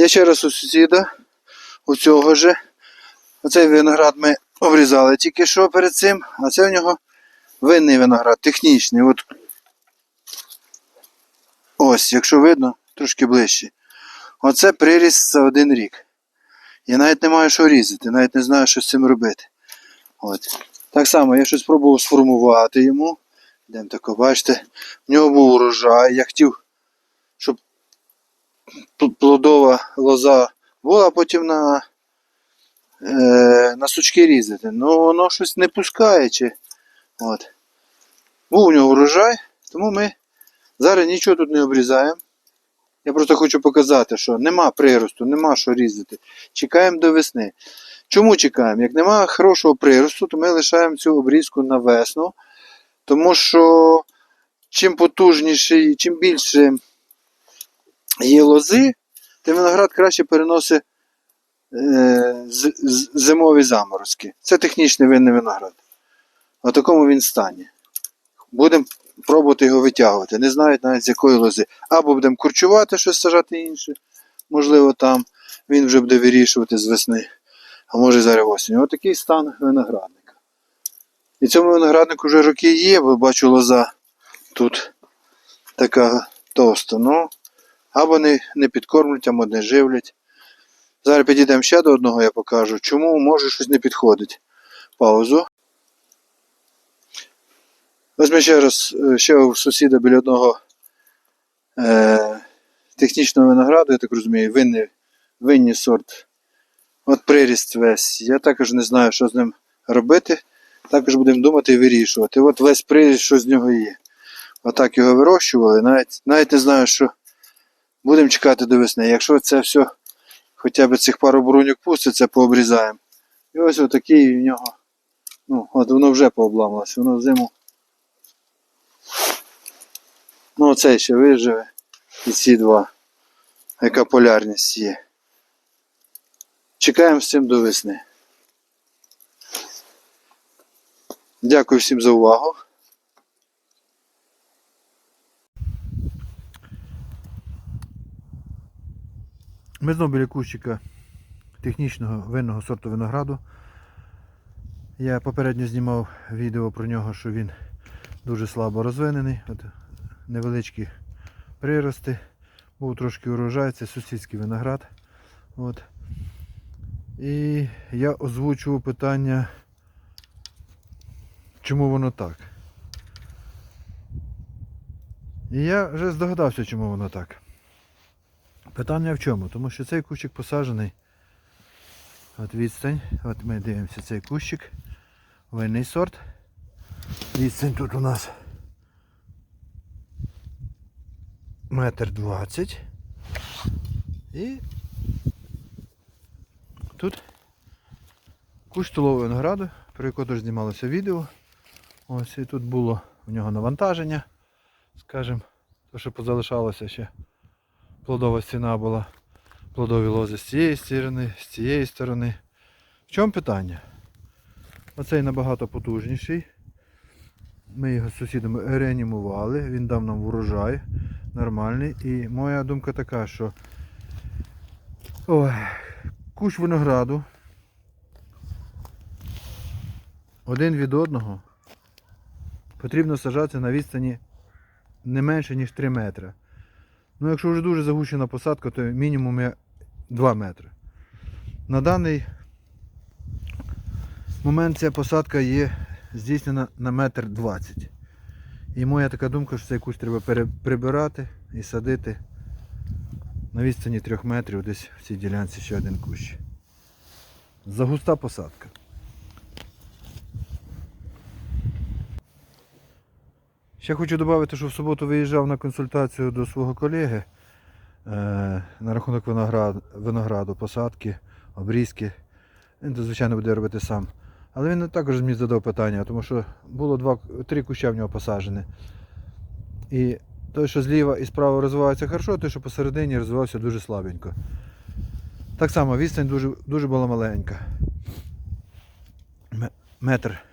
Я ще раз у сусіда, у цього же. Оцей виноград ми обрізали тільки що перед цим, а це в нього винний виноград, технічний. От. Ось, якщо видно, трошки ближче. Оце приріст за один рік. Я навіть не маю що різати, навіть не знаю, що з цим робити. От. Так само я щось спробував сформувати йому. Йдемо тако, бачите, в нього був урожай. Я хотів, плодова лоза була, а потім на, е, на сучки різати. Ну воно щось не пускає. Чи, от. Був у нього урожай, тому ми зараз нічого тут не обрізаємо. Я просто хочу показати, що нема приросту, нема що різати. Чекаємо до весни. Чому чекаємо? Як немає хорошого приросту, то ми лишаємо цю обрізку на весну. Тому що чим потужніший, чим більше є лози, тим виноград краще переносить е, зимові заморозки. Це технічний винний виноград. В такому він стані. Будемо пробувати його витягувати. Не знають навіть з якої лози. Або будемо курчувати щось сажати інше. Можливо, там він вже буде вирішувати з весни. А може зараз осінь. Отакий стан виноградника. І цьому винограднику вже роки є, бо бачу лоза тут така товста. Ну, або не, не підкормлять, або не живлять. Зараз підійдемо ще до одного, я покажу, чому може щось не підходить. Паузу. Ось ми ще раз е, ще у сусіда біля одного е, технічного винограду, я так розумію, винний, винний сорт. От приріст весь. Я також не знаю, що з ним робити. Також будемо думати і вирішувати. От весь приріст, що з нього є. Отак його вирощували. Навіть, навіть не знаю, що будемо чекати до весни. Якщо це все, хоча б цих пару бруньок пуститься, пообрізаємо. І ось отакий в нього. Ну, от воно вже пообламалося, воно зиму. Ну, оцей ще виживе. І ці два. Яка полярність є. Чекаємо з цим до весни. Дякую всім за увагу. Ми знову біля кущика технічного винного сорту винограду. Я попередньо знімав відео про нього, що він дуже слабо розвинений. От невеличкі прирости. Був трошки урожай, це сусідський виноград. От. І я озвучував питання, чому воно так. І я вже здогадався, чому воно так. Питання в чому? Тому що цей кущик посаджений. От відстань. От ми дивимося цей кущик. Винний сорт. Відстань тут у нас метр двадцять. І тут кущ столового винограду, про теж знімалося відео. Ось і тут було в нього навантаження, скажімо, то що позалишалося ще. Плодова стіна була, плодові лози з цієї сторони, з цієї сторони. В чому питання? Оцей набагато потужніший. Ми його з сусідами реанімували, він дав нам урожай нормальний. І моя думка така, що ой, кущ винограду один від одного потрібно сажати на відстані не менше, ніж 3 метри. Ну, якщо вже дуже загущена посадка, то мінімум є 2 метри. На даний момент ця посадка є здійснена на метр 20. І моя така думка, що цей кущ треба прибирати і садити на відстані 3 метрів десь в цій ділянці ще один кущ. Загуста посадка. Ще хочу додати, що в суботу виїжджав на консультацію до свого колеги е, на рахунок винограду, посадки, обрізки. Він звичайно, буде робити сам. Але він також мені задав питання, тому що було два, три куща в нього посаджені. І той, що зліва і справа розвивається хорошо, той, що посередині розвивався дуже слабенько. Так само відстань дуже, дуже була маленька. Метр.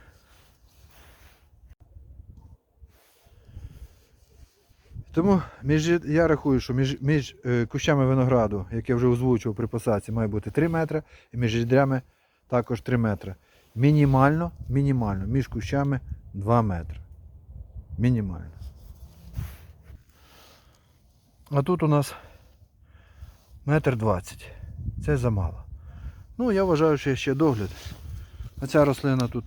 Тому між, я рахую, що між, між е, кущами винограду, як я вже озвучував при посадці, має бути 3 метри, і між рядрями також 3 метри. Мінімально, мінімально, між кущами 2 метри. Мінімально. А тут у нас метр двадцять. Це замало. Ну, я вважаю, що є ще догляд. А ця рослина тут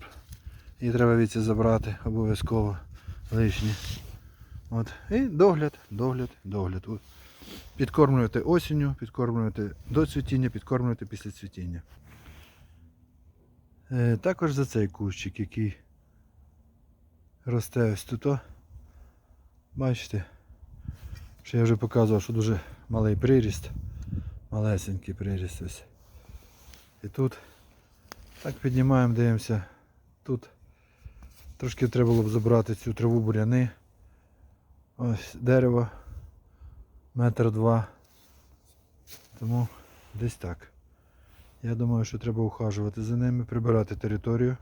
її треба віці забрати обов'язково лишні. От. І догляд, догляд, догляд. Підкормлювати осінню, підкормлювати до цвітіння, підкормлювати після цвітіння. Е, також за цей кущик, який росте ось тут. Бачите, що я вже показував, що дуже малий приріст. Малесенький приріст ось. І тут так піднімаємо, дивимося. Тут трошки треба було б забрати цю траву буряни. Ось дерево метр два. Тому десь так. Я думаю, що треба ухажувати за ними, прибирати територію.